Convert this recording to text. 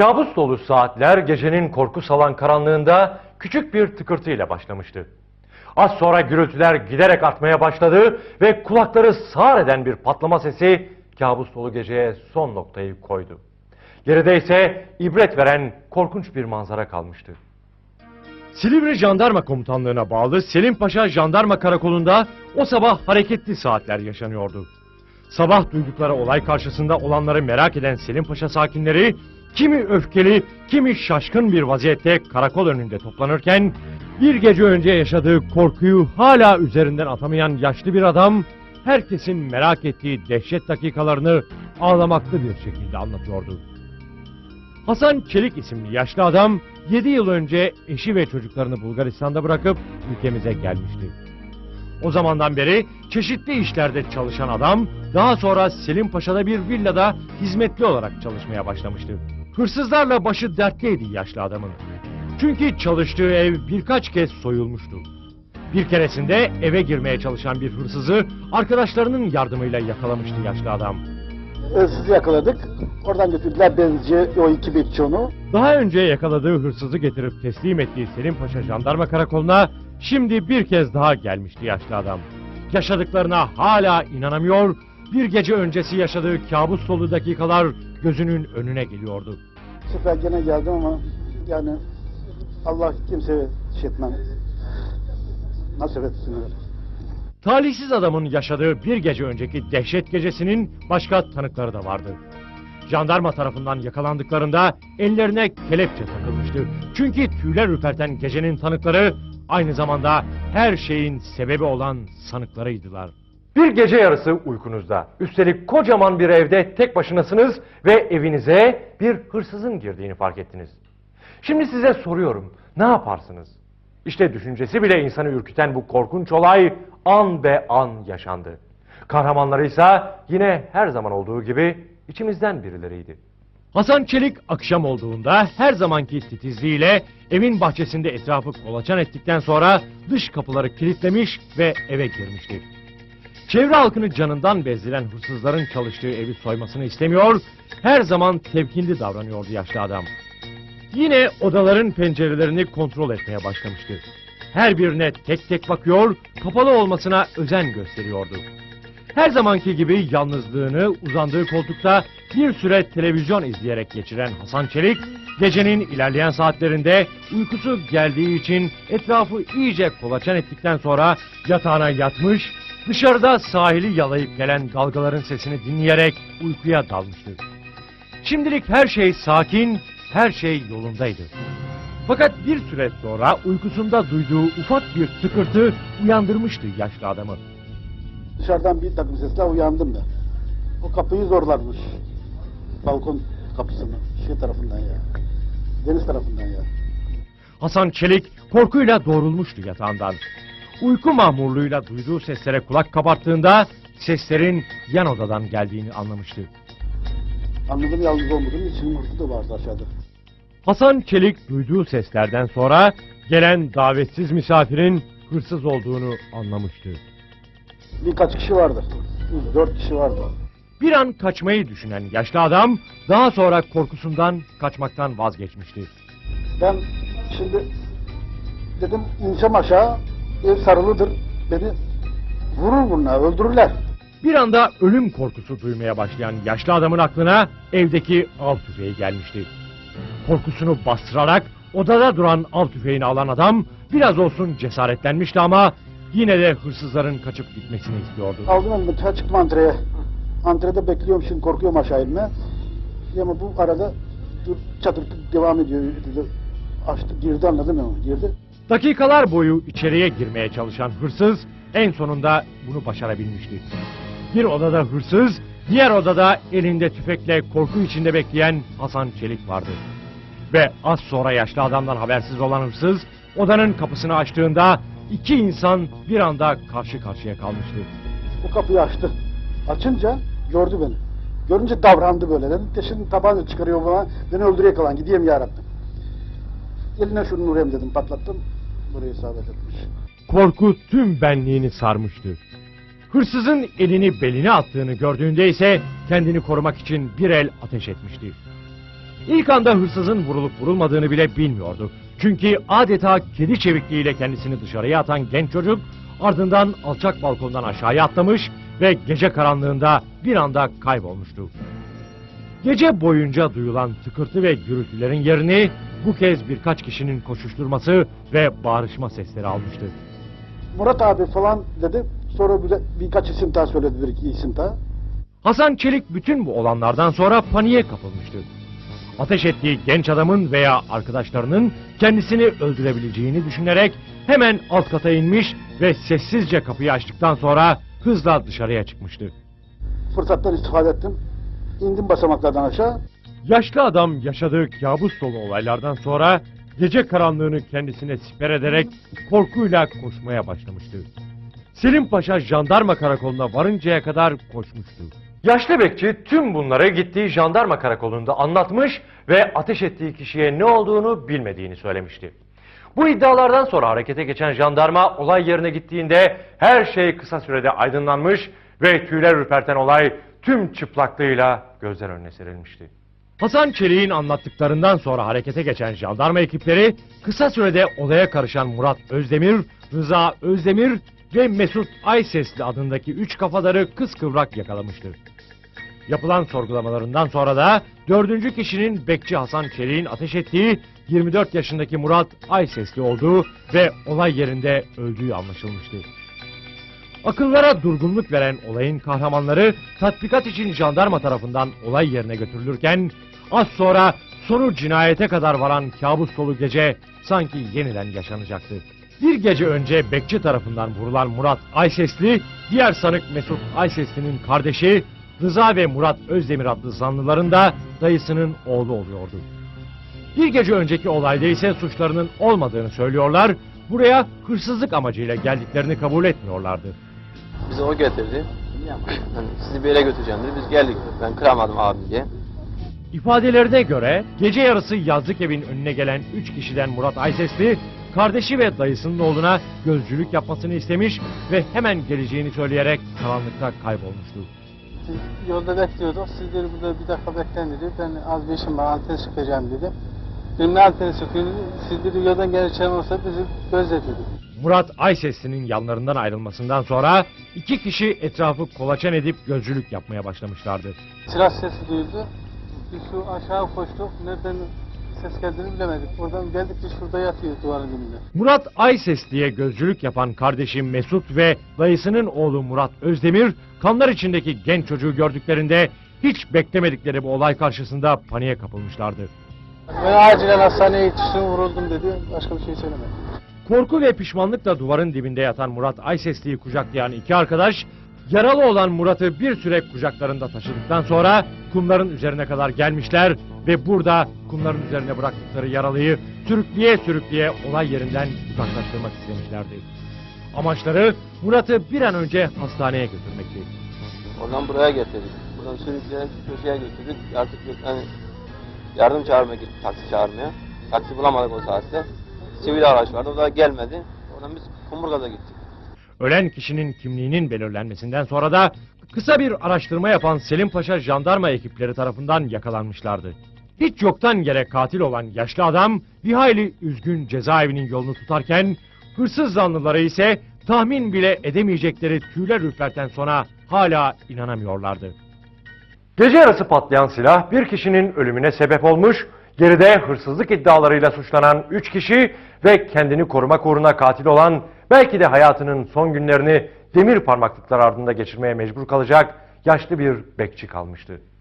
Kabus dolu saatler gecenin korku salan karanlığında küçük bir tıkırtıyla başlamıştı. Az sonra gürültüler giderek artmaya başladı ve kulakları sağır eden bir patlama sesi kabus dolu geceye son noktayı koydu. Geride ise ibret veren korkunç bir manzara kalmıştı. Silivri Jandarma Komutanlığı'na bağlı Selim Paşa Jandarma Karakolu'nda o sabah hareketli saatler yaşanıyordu. Sabah duydukları olay karşısında olanları merak eden Selim Paşa sakinleri kimi öfkeli, kimi şaşkın bir vaziyette karakol önünde toplanırken bir gece önce yaşadığı korkuyu hala üzerinden atamayan yaşlı bir adam herkesin merak ettiği dehşet dakikalarını ağlamaklı bir şekilde anlatıyordu. Hasan Çelik isimli yaşlı adam 7 yıl önce eşi ve çocuklarını Bulgaristan'da bırakıp ülkemize gelmişti. O zamandan beri çeşitli işlerde çalışan adam daha sonra Selim Paşa'da bir villada hizmetli olarak çalışmaya başlamıştı. Hırsızlarla başı dertliydi yaşlı adamın. Çünkü çalıştığı ev birkaç kez soyulmuştu. Bir keresinde eve girmeye çalışan bir hırsızı arkadaşlarının yardımıyla yakalamıştı yaşlı adam. Hırsızı yakaladık. Oradan götürdüler benzinci o iki bekçi onu. Daha önce yakaladığı hırsızı getirip teslim ettiği Selim Paşa Jandarma Karakolu'na şimdi bir kez daha gelmişti yaşlı adam. Yaşadıklarına hala inanamıyor, bir gece öncesi yaşadığı kabus dolu dakikalar gözünün önüne geliyordu. Sefer gene geldim ama yani Allah kimseye şey etmem. Nasip etsin öyle. Talihsiz adamın yaşadığı bir gece önceki dehşet gecesinin başka tanıkları da vardı. Jandarma tarafından yakalandıklarında ellerine kelepçe takılmıştı. Çünkü tüyler ürperten gecenin tanıkları aynı zamanda her şeyin sebebi olan sanıklarıydılar. Bir gece yarısı uykunuzda, üstelik kocaman bir evde tek başınasınız ve evinize bir hırsızın girdiğini fark ettiniz. Şimdi size soruyorum, ne yaparsınız? İşte düşüncesi bile insanı ürküten bu korkunç olay an be an yaşandı. Kahramanları ise yine her zaman olduğu gibi içimizden birileriydi. Hasan Çelik akşam olduğunda her zamanki titizliğiyle evin bahçesinde etrafı kolaçan ettikten sonra dış kapıları kilitlemiş ve eve girmişti. Çevre halkını canından bezdiren hırsızların çalıştığı evi soymasını istemiyor, her zaman temkinli davranıyordu yaşlı adam. Yine odaların pencerelerini kontrol etmeye başlamıştı. Her birine tek tek bakıyor, kapalı olmasına özen gösteriyordu. Her zamanki gibi yalnızlığını uzandığı koltukta bir süre televizyon izleyerek geçiren Hasan Çelik, gecenin ilerleyen saatlerinde uykusu geldiği için etrafı iyice kolaçan ettikten sonra yatağına yatmış, dışarıda sahili yalayıp gelen dalgaların sesini dinleyerek uykuya dalmıştı. Şimdilik her şey sakin, her şey yolundaydı. Fakat bir süre sonra uykusunda duyduğu ufak bir tıkırtı uyandırmıştı yaşlı adamı. Dışarıdan bir takım sesler uyandım da. O kapıyı zorlarmış. Balkon kapısını. Şey tarafından ya. Deniz tarafından ya. Hasan Çelik korkuyla doğrulmuştu yatağından. Uyku mahmurluğuyla duyduğu seslere kulak kabarttığında seslerin yan odadan geldiğini anlamıştı. Anladım yalnız olmadığım için hırsız da vardı aşağıda. Hasan Çelik duyduğu seslerden sonra gelen davetsiz misafirin hırsız olduğunu anlamıştı. Birkaç kişi vardı. Üç, dört kişi vardı. Bir an kaçmayı düşünen yaşlı adam daha sonra korkusundan kaçmaktan vazgeçmişti. Ben şimdi dedim insem aşağı ev sarılıdır. Beni vurur bunlar öldürürler. Bir anda ölüm korkusu duymaya başlayan yaşlı adamın aklına evdeki av tüfeği gelmişti. Korkusunu bastırarak odada duran av tüfeğini alan adam biraz olsun cesaretlenmişti ama yine de hırsızların kaçıp gitmesini istiyordu. Aldım elime ta çıktım antreye. Antrede bekliyorum şimdi korkuyorum aşağı inme. Ama bu arada çatırtı devam ediyor. Açtı girdi anladın mı? Girdi. Dakikalar boyu içeriye girmeye çalışan hırsız en sonunda bunu başarabilmişti. Bir odada hırsız, diğer odada elinde tüfekle korku içinde bekleyen Hasan Çelik vardı. Ve az sonra yaşlı adamdan habersiz olan hırsız odanın kapısını açtığında iki insan bir anda karşı karşıya kalmıştı. O kapıyı açtı. Açınca gördü beni. Görünce davrandı böyle. Dedim de şimdi tabanca çıkarıyor bana. Beni öldürüyor kalan. Gideyim yarabbim. Eline şunu vurayım dedim. Patlattım. Burayı isabet etmiş. Korku tüm benliğini sarmıştı. Hırsızın elini beline attığını gördüğünde ise kendini korumak için bir el ateş etmişti. İlk anda hırsızın vurulup vurulmadığını bile bilmiyordu. Çünkü adeta kedi çevikliğiyle kendisini dışarıya atan genç çocuk ardından alçak balkondan aşağıya atlamış ve gece karanlığında bir anda kaybolmuştu. Gece boyunca duyulan tıkırtı ve gürültülerin yerini bu kez birkaç kişinin koşuşturması ve bağırışma sesleri almıştı. Murat abi falan dedi. Sonra bize birkaç isim daha söyledi bir iki isim daha. Hasan Çelik bütün bu olanlardan sonra paniğe kapılmıştı. Ateş ettiği genç adamın veya arkadaşlarının kendisini öldürebileceğini düşünerek hemen alt kata inmiş ve sessizce kapıyı açtıktan sonra hızla dışarıya çıkmıştı. Fırsattan istifade ettim. İndim basamaklardan aşağı. Yaşlı adam yaşadığı kabus dolu olaylardan sonra gece karanlığını kendisine siper ederek korkuyla koşmaya başlamıştı. Selim Paşa jandarma karakoluna varıncaya kadar koşmuştu. Yaşlı bekçi tüm bunları gittiği jandarma karakolunda anlatmış ve ateş ettiği kişiye ne olduğunu bilmediğini söylemişti. Bu iddialardan sonra harekete geçen jandarma olay yerine gittiğinde her şey kısa sürede aydınlanmış ve tüyler ürperten olay tüm çıplaklığıyla gözler önüne serilmişti. Hasan Çelik'in anlattıklarından sonra harekete geçen jandarma ekipleri kısa sürede olaya karışan Murat Özdemir, Rıza Özdemir ve Mesut Aysesli adındaki üç kafadarı kıskıvrak yakalamıştı. Yapılan sorgulamalarından sonra da dördüncü kişinin bekçi Hasan Çelik'in ateş ettiği 24 yaşındaki Murat Aysesli olduğu ve olay yerinde öldüğü anlaşılmıştı. Akıllara durgunluk veren olayın kahramanları tatbikat için jandarma tarafından olay yerine götürülürken az sonra sonu cinayete kadar varan kabus dolu gece sanki yeniden yaşanacaktı. Bir gece önce bekçi tarafından vurulan Murat Aysesli, diğer sanık Mesut Aysesli'nin kardeşi Rıza ve Murat Özdemir adlı zanlıların da dayısının oğlu oluyordu. Bir gece önceki olayda ise suçlarının olmadığını söylüyorlar, buraya hırsızlık amacıyla geldiklerini kabul etmiyorlardı. Bizi o getirdi. Hani sizi bir yere götüreceğim dedi. Biz geldik. Ben kıramadım abim diye. İfadelerine göre gece yarısı yazlık evin önüne gelen üç kişiden Murat Aysesli, kardeşi ve dayısının oğluna gözcülük yapmasını istemiş ve hemen geleceğini söyleyerek karanlıkta kaybolmuştu. Yolda bekliyorduk. Siz dedi burada bir dakika bekleyin dedi. Ben az bir işim var anten çıkacağım dedi. Benim ne anteni çıkıyor dedi. Siz dedi yoldan geleceğim olsa bizi gözle dedi. Murat Aysesli'nin yanlarından ayrılmasından sonra iki kişi etrafı kolaçan edip gözcülük yapmaya başlamışlardı. Silah sesi duyuldu. Biz şu aşağı koştuk. Nereden ses geldiğini bilemedik. Oradan geldik biz şurada yatıyor duvarın dibinde. Murat Aysesli'ye gözcülük yapan kardeşi Mesut ve dayısının oğlu Murat Özdemir kanlar içindeki genç çocuğu gördüklerinde hiç beklemedikleri bu olay karşısında paniğe kapılmışlardı. Ben acilen hastaneye yetiştim vuruldum dedi. Başka bir şey söylemedi. Korku ve pişmanlıkla duvarın dibinde yatan Murat Aysesli'yi kucaklayan iki arkadaş, yaralı olan Murat'ı bir süre kucaklarında taşıdıktan sonra kumların üzerine kadar gelmişler ve burada kumların üzerine bıraktıkları yaralıyı sürükleye sürükleye olay yerinden uzaklaştırmak istemişlerdi. Amaçları Murat'ı bir an önce hastaneye götürmekti. Oradan buraya getirdik. Buradan sürükleyerek köşeye götürdük. Artık hani yardım çağırmaya gittik taksi çağırmaya. Taksi bulamadık o saatte. Sivil araç vardı. O da gelmedi. Oradan biz Kumburgaz'a gittik. Ölen kişinin kimliğinin belirlenmesinden sonra da kısa bir araştırma yapan Selim Paşa jandarma ekipleri tarafından yakalanmışlardı. Hiç yoktan yere katil olan yaşlı adam bir hayli üzgün cezaevinin yolunu tutarken hırsız zanlıları ise tahmin bile edemeyecekleri tüyler ürperten sona hala inanamıyorlardı. Gece yarısı patlayan silah bir kişinin ölümüne sebep olmuş, geride hırsızlık iddialarıyla suçlanan üç kişi ve kendini korumak uğruna katil olan belki de hayatının son günlerini demir parmaklıklar ardında geçirmeye mecbur kalacak yaşlı bir bekçi kalmıştı.